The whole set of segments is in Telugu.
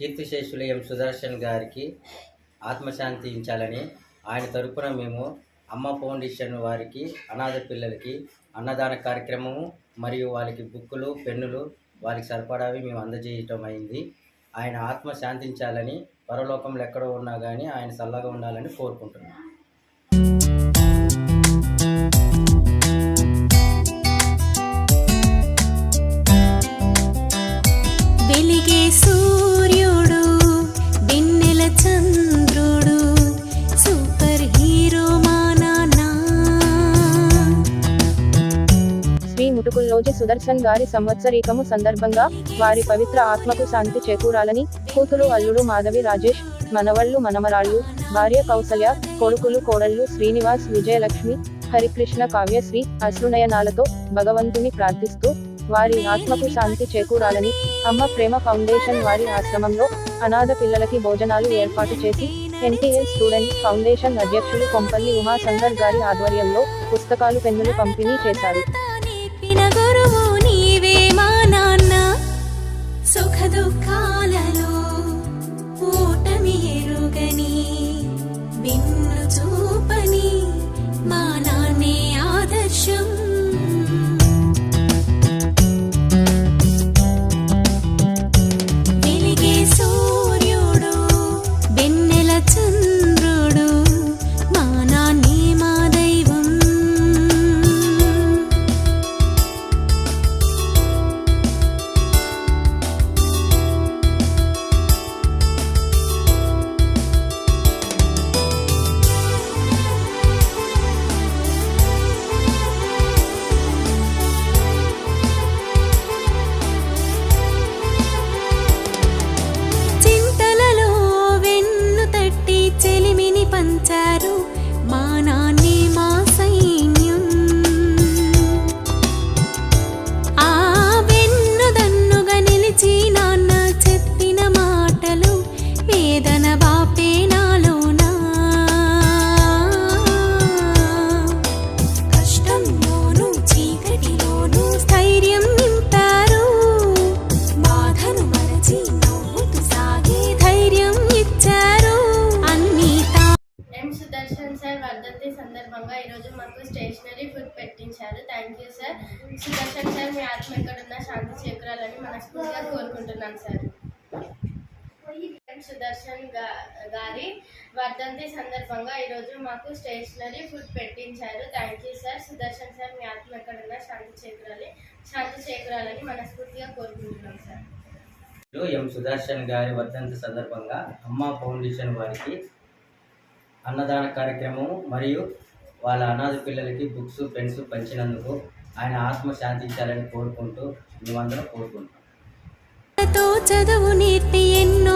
కీర్తిశేషులు ఎం సుదర్శన్ గారికి ఆత్మశాంతించాలని ఆయన తరపున మేము అమ్మ ఫౌండేషన్ వారికి అనాథ పిల్లలకి అన్నదాన కార్యక్రమము మరియు వాళ్ళకి బుక్కులు పెన్నులు వారికి సరిపడావి మేము అందజేయటం అయింది. ఆయన ఆత్మ శాంతించాలని పరలోకంలో ఎక్కడో ఉన్నా కానీ ఆయన చల్లగా ఉండాలని కోరుకుంటున్నాం. సుదర్శన్ గారి సంవత్సరీకము సందర్భంగా వారి పవిత్ర ఆత్మకు శాంతి చేకూరాలని కూతురు అల్లుడు మాధవి రాజేష్ మనవళ్ళు మనమరాళ్ళు భార్య కౌసల్య కొడుకులు కోడళ్ళు శ్రీనివాస్ విజయలక్ష్మి హరికృష్ణ కావ్యశ్రీ అశ్రునయనాలతో భగవంతుని ప్రార్థిస్తూ వారి ఆత్మకు శాంతి చేకూరాలని అమ్మ ప్రేమ ఫౌండేషన్ వారి ఆశ్రమంలో అనాథ పిల్లలకి భోజనాలు ఏర్పాటు చేసి ఎన్టీఎల్ స్టూడెంట్స్ ఫౌండేషన్ అధ్యక్షులు కొంపల్లి ఉమాశంకర్ గారి ఆధ్వర్యంలో పుస్తకాలు పెన్నులు పంపిణీ చేశారు. ಶ್ರೀಕೃಷ್ಣ ಗುರುವು వర్ధంతి సందర్భంగా ఈరోజు మాకు స్టేషనరీ ఫుడ్ పెట్టించారు. Thank you sir Sudarshan sir మీ ఆత్మ ఎక్కడున్నా శాంతి చేకూరాలని మనస్ఫూర్తిగా కోరుకుంటున్నాను సార్ సుదర్శన్ గా- గారి వర్ధంతి సందర్భంగా ఈరోజు మాకు స్టేషనరీ ఫుడ్ పెట్టించారు. Thank you sir Sudarshan sir మీ ఆత్మ ఎక్కడున్నా శాంతి చేకూరాలి శాంతి చేకూరాలని మనస్ఫూర్తిగా కోరుకుంటున్నాం సార్ ఎం సుదర్శన్ గారి వర్ధంతి సందర్భంగా అమ్మ ఫౌండేషన్ వారికి అన్నదాన కార్యక్రమం మరియు వాళ్ళ అనాథ పిల్లలకి బుక్స్ పెన్స్ పంచినందుకు ఆయన ఆత్మ శాంతించాలని కోరుకుంటూ మేమందరం కోరుకుంటాం చదువు నేర్పి ఎన్నో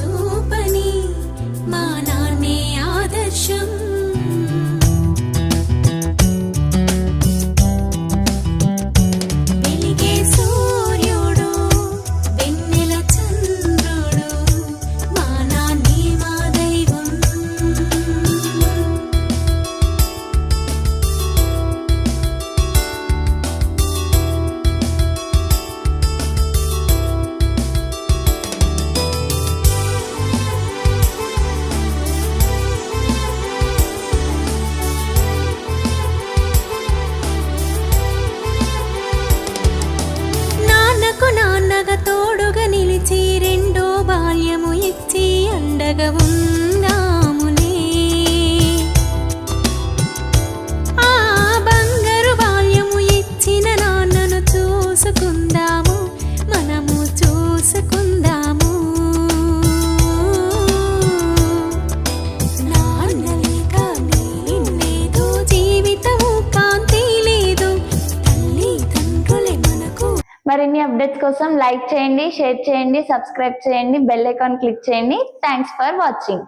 చూపని మా నాన్నే ఆదర్శం. తోడుగా రెండో బాల్యము ఇచ్చి అండగా ఉందాములే మరిన్ని అప్డేట్స్ కోసం లైక్ చేయండి షేర్ చేయండి సబ్స్క్రైబ్ చేయండి బెల్ ఐకాన్ క్లిక్ చేయండి. Thanks for watching